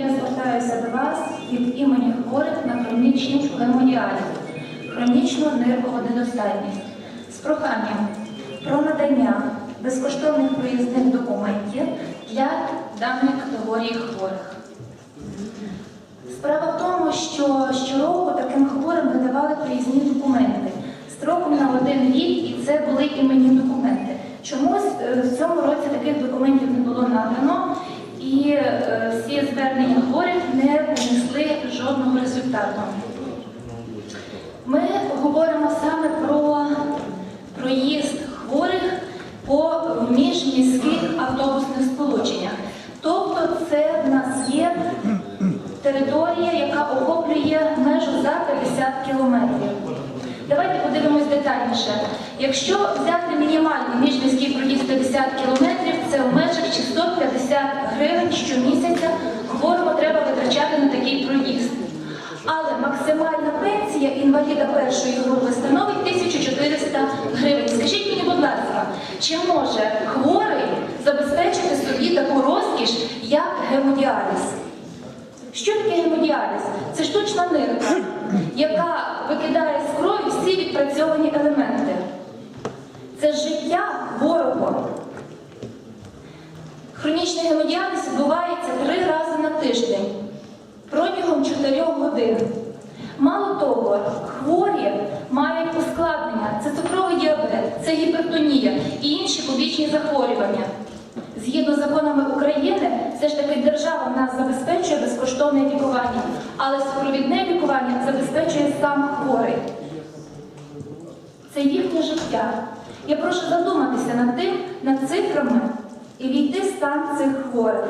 Я звертаюся до вас від імені хворих на хронічну гемодіаліз, хронічну ниркову недостатність з проханням про надання безкоштовних проїзних документів для даної категорії хворих. Справа в тому, що щороку таким хворим видавали проїзні документи строком на один рік, і це були іменні документи. Чомусь е, в цьому році таких документів не було надано, і е, всі звернення хворих не принесли жодного результату. Ми говоримо саме про проїзд хворих по міжміських автобусних сполученнях. Тобто це в нас є територія, яка охоплює межу за 50 кілометрів. Давайте подивимось детальніше. Якщо взяти мінімальний міжміський проїзд 50 кілометрів, це в межах 650 гривень щомісяця хворому треба витрачати на такий проїзд. Але максимальна пенсія інваліда першої групи становить 1400 гривень. Скажіть мені, будь ласка, чи може хворий забезпечити собі таку розкіш, як гемодіаліз? Що таке гемодіаліз? Це штучна нирка, яка викидає з крові всі відпрацьовані елементи. Це життя хворого. Хронічний гемодіаліз відбувається три рази на тиждень протягом 4 годин. Це гіпертонія і інші побічні захворювання. Згідно з законами України, все ж таки держава нас забезпечує безкоштовне лікування, але супровідне лікування забезпечує сам хворий. Це їхнє життя. Я прошу задуматися над тим, над цифрами і війти в стан цих хворих.